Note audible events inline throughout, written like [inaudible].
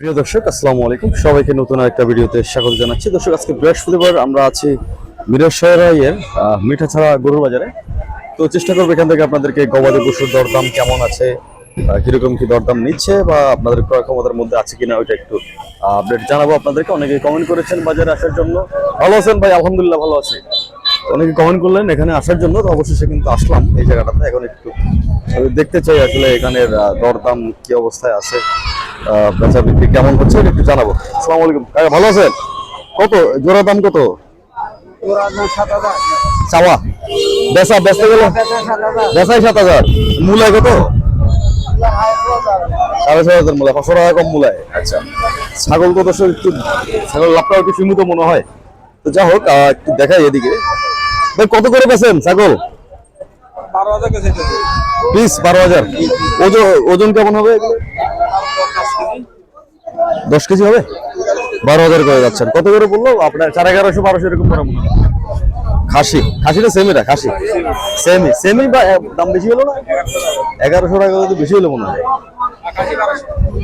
প্রিয় দর্শক, আসসালামু আলাইকুম। সবাইকে নতুন একটা ভিডিওতে স্বাগত জানাচ্ছি। দর্শক, আজকে বৃহস্পতিবার আমরা আছি মিরসরাইয়ের মিঠা ছাড়া গরুর বাজারে। তো চেষ্টা করব এখান থেকে আপনাদেরকে গবাদি পশুর দরদাম কেমন আছে কীরকম কি দরদাম নিচ্ছে বা আপনাদের ক্রয় ক্ষমতার মধ্যে আছে কিনা ওইটা একটু আপডেট জানাব আপনাদেরকে। অনেকে কমেন্ট করেছেন বাজারে আসার জন্য। ভালো আছেন ভাই? আলহামদুলিল্লাহ ভালো আছি। অনেকে কমেন্ট করলেন এখানে আসার জন্য, তো অবশেষে কিন্তু আসলাম এই জায়গাটাতে। এখন একটু দেখতে চাই আসলে এখানের দরদাম কি অবস্থায় আছে। বেচা বিক্রি কেমন হচ্ছে একটু জানাব। আসসালামু আলাইকুম। কাকা ভালো আছেন? কত? জোড়া দাম কত? চাওয়া। বেচা বেচতে গেল? বেচাই সাত হাজার। মূলায় কত? সাড়ে ছয় হাজার মূলায় পাঁচশো টাকা কম মূলায়। আচ্ছা। ছাগল তো একটু ছাগল লাভটাও একটু সীমিত মনে হয়। তো যা হোক একটু দেখাই এদিকে। ভাই কত করে বেছেন ছাগল? বারো হাজার পিস বারো হাজার। ওজন ওজন কেমন হবে এগুলো? দশ কেজি হবে? বারো হাজার করে যাচ্ছেন। কত করে বলল? আপনার চার এগারোশো, বারোশো এরকম করে মনে। খাসি। খাসিটা সেম এটা খাসি। সেমি সেমি বা দাম বেশি হলো না? এগারোশো টাকা যদি বেশি হলো মনে হয়।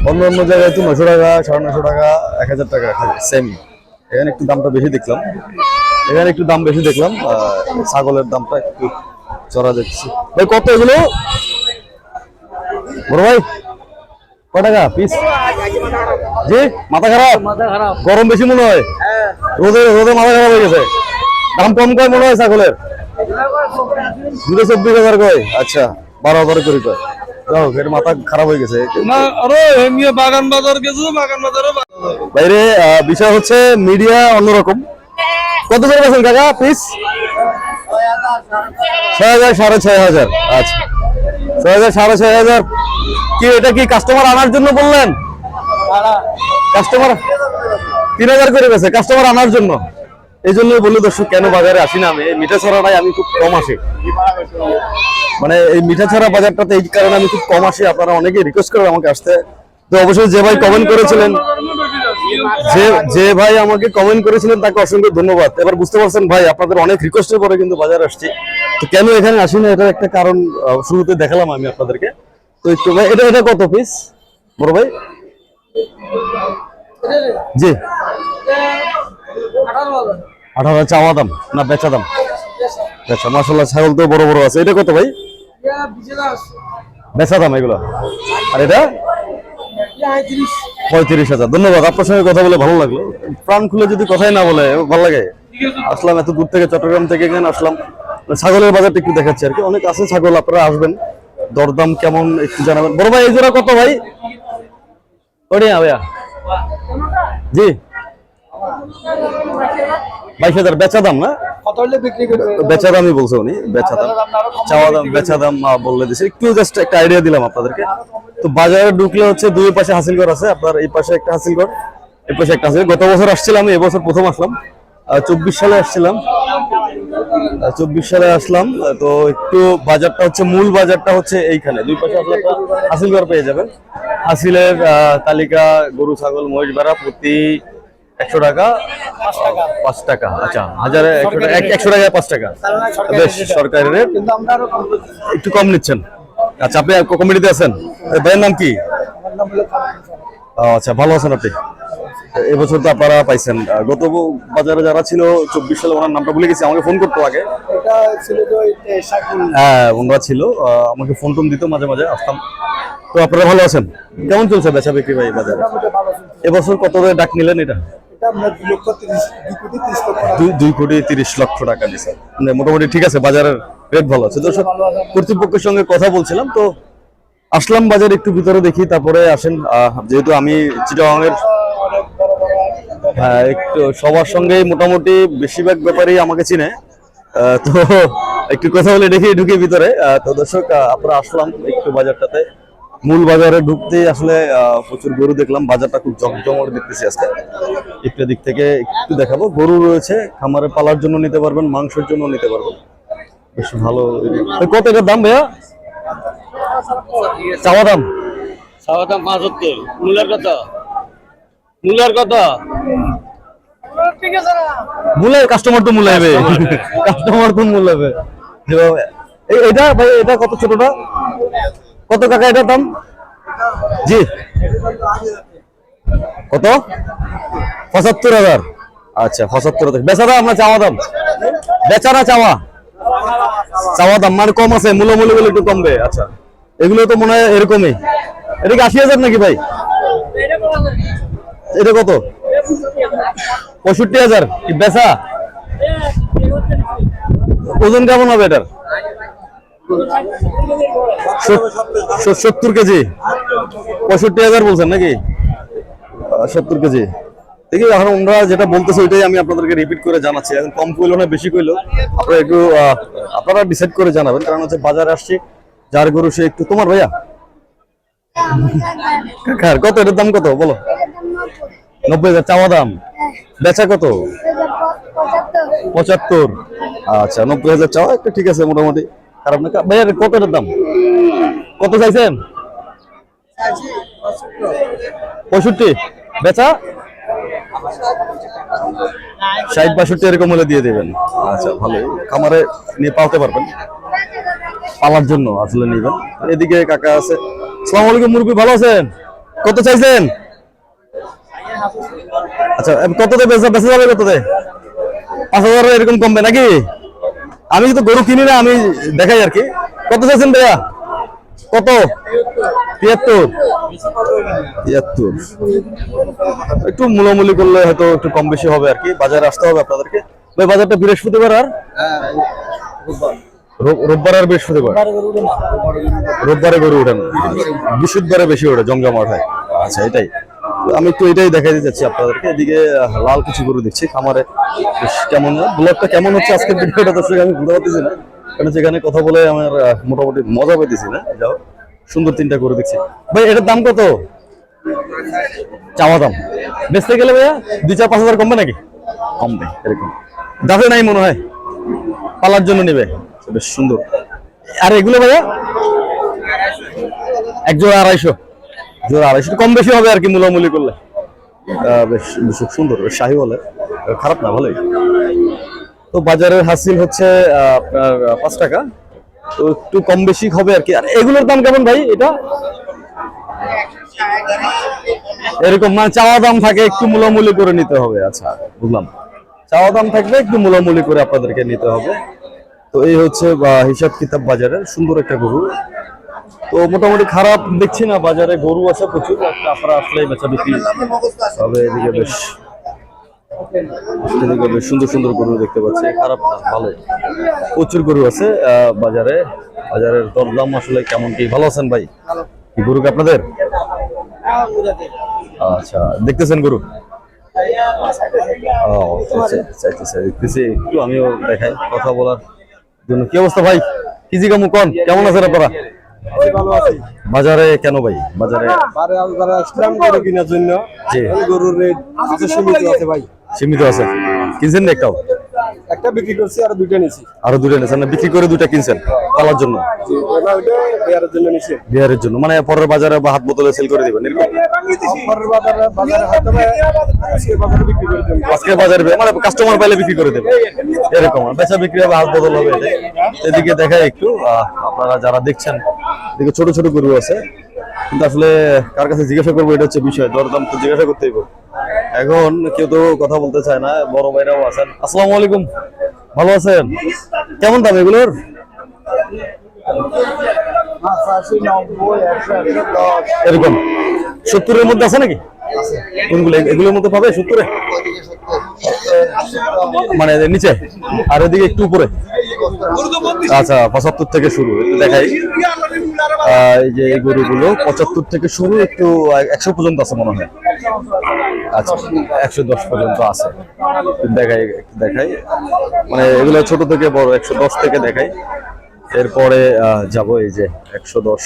অন্য অন্য জায়গায় তো নশো টাকা, সাড়ে নশো টাকা, এক হাজার টাকা সেমি এখানে একটু দামটা বেশি দেখলাম। এখানে একটু দাম বেশি দেখলাম ছাগলের দামটা একটু চড়া দেখছি। ভাই, কত এগুলো? বড় ভাই? ক টাকা পিস? জি? মাথা খারাপ? গরম বেশি মনে হয়। রোদে রোদে মাথা খারাপ হয়ে গেছে। দাম কম কয় মনে হয় ছাগলের? দুটো চব্বিশ হাজার কয়। আচ্ছা বারো হাজার করে কয়। মাথা খারাপ হয়ে গেছে। না বাগান বাজার গেছো বাগান বাজারে বাইরে আহ, বিষয় হচ্ছে মিডিয়া অন্যরকম। কত করে বেছেন কাকা পিস? ছয় হাজার সাড়ে ছয় হাজার। আচ্ছা। কি এটা কি কাস্টমার আনার জন্য বললেন? কাস্টমার তিন হাজার করে গেছে কাস্টমার আনার জন্য। এই জন্যই বলল দর্শক, কেন বাজারে আসি না? আমি মিঠা ছড়াটাই আমি খুব কম আসি। মানে এই মিঠা ছড়া বাজারটাতে এই কারণে আমি খুব কম আসি। আপনারা অনেকে রিকোয়েস্ট করেন আমাকে আসতে। তো অবশ্যই যে ভাই কমেন্ট করেছিলেন, যে যে ভাই আমাকে কমেন্ট করেছিলেন, তাকে অসংখ্য ধন্যবাদ। এবার বুঝতে পারছেন ভাই, আপনাদের অনেক রিকোয়েস্টের পরে কিন্তু বাজারে আসছি। কেন এখানে আসি না এটার একটা কারণ শুরুতে দেখালাম আমি আপনাদেরকে। তো এটা এটা কত পিস বড় ভাই? জি। আঠারো চাওয়া দাম না বেচা দাম? আচ্ছা মাসাল্লাহ ছাগল তো বড় বড় আছে। এটা কত ভাই? বেচা দাম এগুলো। আর এটা? পঁয়ত্রিশ হাজার। ধন্যবাদ, আপনার সঙ্গে কথা বলে ভালো লাগল। প্রাণ খুলে যদি কথাই না বলে, ভালো লাগে। আসলাম এত দূর থেকে, চট্টগ্রাম থেকে এখানে আসলাম। ছাগলের বাজারটা একটু দেখাচ্ছি আর কি। অনেক আছে ছাগল আপনারা আসবেন। দরদাম কেমন একটু জানাবেন। বড় ভাই এই জোড়া কত ভাই? ওড়িয়া ভাইয়া। জি। বাইশ হাজার বেচা দাম না? বেচা দামই বলছে উনি বেচা দাম। চাওয়া দাম বেচা দাম বললে দিছে। একটু জাস্ট একটা আইডিয়া দিলাম আপনাদেরকে। তো বাজারে ঢুকলে হচ্ছে দুই পাশে হাসিলগড় আছে আপনার এই পাশে একটা হাসিলগড় এই পাশে একটা হাসিল গত বছর আসছিলাম এবছর প্রথম আসলাম। চব্বিশ সালে আসছিলাম। চব্বিশ সালে আসলাম তো একটু বাজারটা হচ্ছে মূল বাজারটা হচ্ছে এইখানে। দুই পাশে আসলে একটা হাসিলগড় পেয়ে যাবেন। হাসিলের তালিকা গরু ছাগল মহিষ বেড়া প্রতি একশো টাকা। পাঁচ টাকা। আচ্ছা হাজারে একশো টাকা এক- একশো টাকায় পাঁচ টাকা। বেশ সরকারি রেট। একটু কম নিচ্ছেন। আচ্ছা আপনি কমিটিতে আছেন? ভাইয়ের নাম কি? আচ্ছা ভালো আছেন আপনি? এবছর তো আপনারা পাইছেন। গত বাজারে যারা ছিল চব্বিশ সালে ওনার নামটা ভুলে গেছি আমাকে ফোন করতো আগে। হ্যাঁ ওনারা ছিল আমাকে ফোন টোন দিত মাঝে মাঝে আসতাম। তো আপনারা ভালো আছেন? কেমন চলছে বেচা বিক্রি ভাই বাজারে? এবছর কত ডাক নিলেন এটা? দুই কোটি তিরিশ লক্ষ টাকা। দিছে। মানে মোটামুটি ঠিক আছে বাজারের রেট ভালো আছে। দর্শক কর্তৃপক্ষের সঙ্গে কথা বলছিলাম তো আসলাম বাজার একটু ভিতরে দেখি তারপরে আসেন। যেহেতু আমি চিটাগাংয়ের একটু সবার সঙ্গে মোটামুটি বেশিরভাগ ব্যাপারেই আমাকে চিনে। তো একটু কথা বলে দেখি ঢুকে ভিতরে। তো দর্শক আমরা আসলাম একটু বাজারটাতে। মূল বাজারে ঢুকতে আসলে প্রচুর গরু দেখলাম। বাজারটা খুব জমজমর দেখতেছি আজকে। একটা দিক থেকে একটু দেখাবো। গরু রয়েছে, খামারে পালার জন্য নিতে পারবেন, মাংসের জন্য নিতে পারবেন। বেশ ভালো। কত এটার দাম ভাইয়া? চাওয়া দাম? চাওয়া দাম পাঁচ সত্তর মূলার কত মূলার কত মূলে কাস্টমার তো মূলাইবে কাস্টমার [laughs] তো মূলাইবে এই- এটা ভাই এটা কত ছোটটা? কত টাকা এটার দাম? জি। কত? পঁচাত্তর হাজার। আচ্ছা পঁচাত্তর হাজার। বেচা দাম চাওয়া দাম? বেচা না চাওয়া? চাওয়া দাম মানে কম আছে মূল্যমূল্যগুলো একটু কমবে। আচ্ছা। এগুলো তো মনে হয় এরকমই। এটা কি আশি হাজার নাকি ভাই? এটা কত? পঁয়ষট্টি হাজার। বেচা? ওজন কেমন হবে এটার? সত্তর কেজি। পঁয়ষট্টি হাজার বলছেন নাকি? সত্তর কেজি। দেখি, এখন ওনারা যেটা বলতেছে, ওইটাই আমি আপনাদেরকে রিপিট করে জানাচ্ছি। এখন কম কইলো না, বেশি কইলো। আপনারা একটু আপনারা ডিসাইড করে জানাবেন। কারণ হচ্ছে বাজারে আসছি, যার গরু সে একটু তোমার ভাইয়া? কত? এটার দাম কত? বলো। নব্বই হাজার চাওয়া দাম। বেচা কত? পঁচাত্তর। আচ্ছা নব্বই হাজার চাওয়া একটা ঠিক আছে মোটামুটি। খারাপ না ভাইয়া কত এটার দাম? কত চাইছেন? পঁয়ষট্টি। বেচা? ষাট বাষট্টি এরকম হলে দিয়ে দেবেন। আচ্ছা ভালো। খামারে নিয়ে পালতে পারবেন। পালার জন্য আসলে নিবেন। এদিকে কাকা আছে। সালাম আলাইকুম মুরব্বী ভালো আছেন? কত চাইছেন? আচ্ছা কততে বেচা বেচা যাবে কততে পাঁচ হাজার এরকম কমবে নাকি? আমি তো গরু কিনি না, আমি দেখাই আর কি। কত চাইছেন ভাইয়া? কত? তিয়াত্তর। তিয়াত্তর। একটু মূলামূলি করলে হয়তো একটু কম বেশি হবে আর কি। বাজারে আসতে হবে আপনাদেরকে। ভাই, বাজারটা বৃহস্পতিবার আর? রোববার আর বৃহস্পতিবার? রোববারে গরু ওঠেন বৃহস্পতিবারে বেশি ওঠে, জমজমাট হয়। আচ্ছা এটাই। আমি একটু এটাই দেখাই দিতে চাচ্ছি আপনাদেরকে। এদিকে লাল কিছু গরু দেখছি, খামারে। কেমন ব্লগটা কেমন হচ্ছে আজকের ভিডিওটা দর্শক আমি বুঝতে পারতেছি না। কারণ সেখানে কথা বলে আমার মোটামুটি মজা পেতেছি না। যাও সুন্দর তিনটা গরু দেখছি। ভাই, এটার দাম কত? চাওয়া দাম। বেচতে গেলে ভাইয়া দুই চার পাঁচ হাজার কমবে নাকি? কমবে, এরকম। দাঁতে নাই মনে হয়? পালার জন্য নেবে। বেশ সুন্দর। আর এগুলো ভাইয়া? এক জোড়া আড়াইশো। জোড়া আড়াইশো কম বেশি হবে আর কি মূলামূলি করলে। বেশ সুন্দর বলে। খারাপ না, ভালোই। তো বাজারের হাসিল হচ্ছে আপনার পাঁচ টাকা। তো একটু কম বেশি হবে আর কি। আর, এগুলোর দাম কেমন ভাই এটা? এরকম মানে চাওয়া দাম থাকে, একটু মূলামূলি করে নিতে হবে। আচ্ছা বুঝলাম। চাওয়া দাম থাকবে একটু মূলামূলি করে আপনাদেরকে নিতে হবে। তো এই হচ্ছে হিসাব কিতাব বাজারের সুন্দর একটা গরু। তো মোটামুটি খারাপ দেখছি না বাজারে গরু আছে প্রচুর আপনারা আসলে বেচা বিক্রি হবে এদিকে বেশ সুন্দর সুন্দর গরু দেখতে পাচ্ছি খারাপ না ভালো। প্রচুর গরু আছে বাজারে বাজারের দরদাম আসলে কেমন কি ভালো আছেন ভাই? কি গরু কি আপনাদের? আচ্ছা দেখতেছেন গরু? ও আচ্ছা, দেখতেছি একটু আমিও দেখাই কথা বলার জন্য। কি অবস্থা ভাই? কিজি কামু কন? কেমন আছেন আপনারা? বাজারে কেন ভাই? বাজারে বারে আলবারে আসলাম গরু কেনার জন্য জি। গরুর রেট সীমিত আছে ভাই। সীমিত আছে। কিনছেন না একটাও? একটা বিক্রি করছি আর দুইটা নিছি। আরও দুটো নিয়েছেন না বিক্রি করে দুটা কিনছেন পালার জন্য? এবার জন্য নিছি। বিহারের জন্য মানে পরের বাজারে বা হাত বোতলে সেল করে দিবেন এরকম? বাজারে বাজারে হয়তো আজকে বাজারে বিক্রি করে দেবো। আজকে বাজারে মানে কাস্টমার পাইলে বিক্রি করে দেবে এরকম বেচা বিক্রি হবে হাত বদল হবে এদিকে দেখায় একটু আহ, আপনারা যারা দেখছেন এদিকে ছোট ছোট গরু আছে। কিন্তু আসলে কার কাছে জিজ্ঞাসা করব এটা হচ্ছে বিষয় দরদাম তো জিজ্ঞাসা করতেই হবে। এখন কেউ তো কথা বলতে চায় না, বড় ভাইরাও আছেন। আসসালামু আলাইকুম। ভালো আছেন? কেমন দাম এগুলোর? এরকম। সত্তরের মধ্যে আছে নাকি? কোনগুলো? এগুলোর মধ্যে পাবে সত্তরে? মানে নিচে? আর এদিকে একটু উপরে? আচ্ছা পঁচাত্তর থেকে শুরু দেখাই। এই যে এই গরুগুলো পঁচাত্তর থেকে শুরু একটু একশো পর্যন্ত আছে মনে হয়। আচ্ছা একশো দশ পর্যন্ত আছে। দেখাই দেখাই। মানে এগুলো ছোট থেকে বড়, একশো দশ থেকে দেখাই। এরপরে যাব এই যে একশো দশ।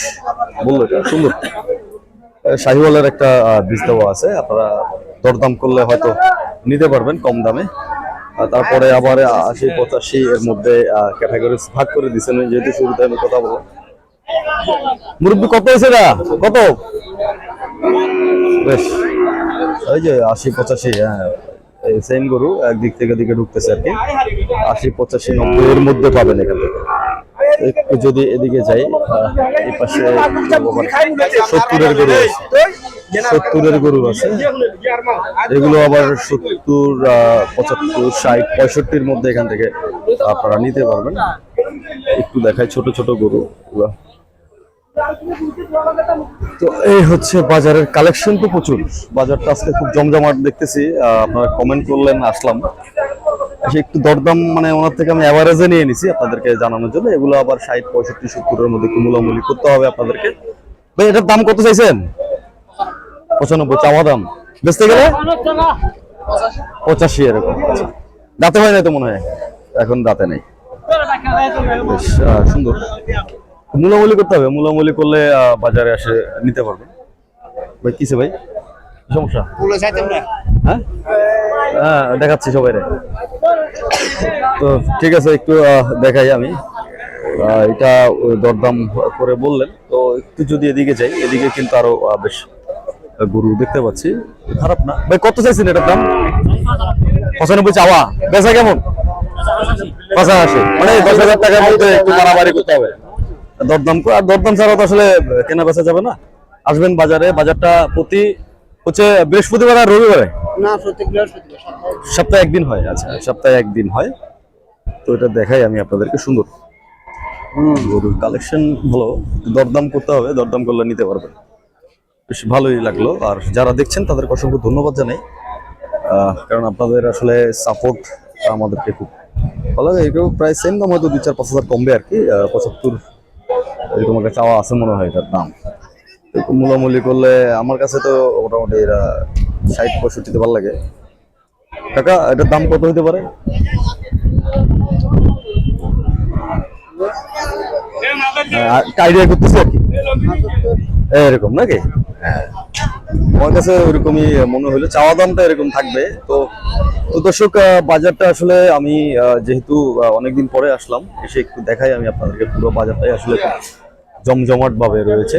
বলল সুন্দর। শাহিওয়ালের একটা বীজ দেওয়া আছে। আপনারা দরদাম করলে হয়তো নিতে পারবেন কম দামে। তারপরে আবার আশি পঁচাশি এর মধ্যে ক্যাটাগরি ভাগ করে দিচ্ছেন। যেহেতু শুরুতে আমি কথা বললাম। মুরব্বী, কত হয়েছে না কত? বেশ। ওই যে আশি, পঁচাশি হ্যাঁ। সেম গরু, একদিক থেকে দিকে ঢুকতেছে আর কি। আশি, পঁচাশি, নব্বই এর মধ্যে পাবেন এখান থেকে। একটু যদি এদিকে যাই এই পাশে সত্তরের গরু আছে। সত্তরের গরু আছে। এগুলো আবার সত্তর পঁচাত্তর, ষাট, পঁয়ষট্টির মধ্যে এখান থেকে আপনারা নিতে পারবেন। একটু দেখায় ছোট ছোট গরু। তো এই হচ্ছে বাজারের কালেকশন তো প্রচুর। বাজারটা আজকে খুব জমজমাট দেখতেছি। আপনারা কমেন্ট করলেন, আসলাম। একটু দরদাম মানে ওনার থেকে আমি অ্যাভারেজে নিয়ে নিছি আপনাদেরকে জানানোর জন্য। এগুলো আবার ষাট, পঁয়ষট্টি, সত্তরের মধ্যে একটু মূলামূলি করতে হবে আপনাদেরকে। ভাই, এটার দাম কত চাইছেন? পঁচানব্বই, চাওয়া দাম। বেচতে গেলে? পঁচাশি, এরকম। দাঁতে হয় না তো মনে হয়? এখন দাঁতে নেই। সুন্দর। মূলামূলি করতে হবে মূলামূলি করলে বাজারে এসে নিতে পারবেন। ভাই কিসে ভাই? সমস্যা? হ্যাঁ? হ্যাঁ দেখাচ্ছি সবাই তো ঠিক আছে একটু দেখাই আমি। এটা দরদাম করে বললেন তো একটু যদি এদিকে যাই এদিকে কিন্তু আরও বেশ গরু দেখতে পাচ্ছি। খারাপ না। ভাই কত চাইছেন এটার দাম? পঁচানব্বই চাওয়া। বেচা কেমন? পঁচাশি। মানে দশ হাজার টাকার মধ্যে একটু বাড়াবাড়ি করতে হবে। দরদাম করে- আর দরদাম ছাড়া তো আসলে কেনা বেচা যাবে না। আসবেন বাজারে বাজারটা প্রতি হচ্ছে বৃহস্পতিবার আর রবিবারে? না প্রত্যেক বৃহস্পতিবার সপ্তাহে। একদিন হয় আচ্ছা সপ্তাহে একদিন হয়। তো এটা দেখাই আমি আপনাদেরকে সুন্দর। গরুর কালেকশন ভালো দরদাম করতে হবে দরদাম করলে নিতে পারবেন। বেশ ভালোই লাগল। আর যারা দেখছেন তাদেরকে অসংখ্য ধন্যবাদ জানাই। কারণ আপনাদের আসলে সাপোর্ট আমাদেরকে খুব ভালো লাগে। এটাও প্রায় সেম দাম হয়তো দু চার পাঁচ হাজার কমবে আর কি পঁচাত্তর এরকম একটা চাওয়া আছে মনে হয় এটার দাম? এরকম মূলামূলি করলে আমার কাছে তো মোটামুটি এরা ষাট, পঁয়ষট্টিতে ভালো লাগে। কাকা, এটার দাম কত হতে পারে? করতেছি আর কি। এরকম নাকি? হ্যাঁ। আমার কাছে ওইরকমই মনে হলো চাওয়া দামটা এরকম থাকবে। তো দর্শক বাজারটা আসলে আমি যেহেতু অনেকদিন পরে আসলাম, এসে একটু দেখাই আমি আপনাদেরকে পুরো বাজারটাই আসলে জমজমাট ভাবে রয়েছে।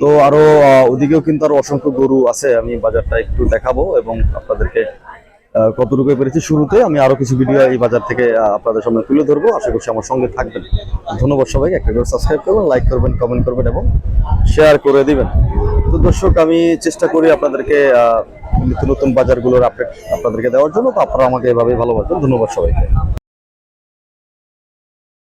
তো আরও ওদিকেও কিন্তু আরও অসংখ্য গরু আছে, আমি বাজারটা একটু দেখাবো এবং আপনাদেরকে কতটুকু পেরেছি শুরুতে, আমি আরও কিছু ভিডিও এই বাজার থেকে আপনাদের সামনে তুলে ধরবো। আশা করছি আমার সঙ্গে থাকবেন। ধন্যবাদ সবাইকে। একটা করে সাবস্ক্রাইব করবেন লাইক করবেন কমেন্ট করবেন এবং শেয়ার করে দিবেন। তো দর্শক, আমি চেষ্টা করি আপনাদেরকে নিত্য নতুন বাজারগুলোর আপডেট আপনাদেরকে দেওয়ার জন্য। তো আপনারা আমাকে এভাবে ভালোবাসবেন। ধন্যবাদ সবাইকে।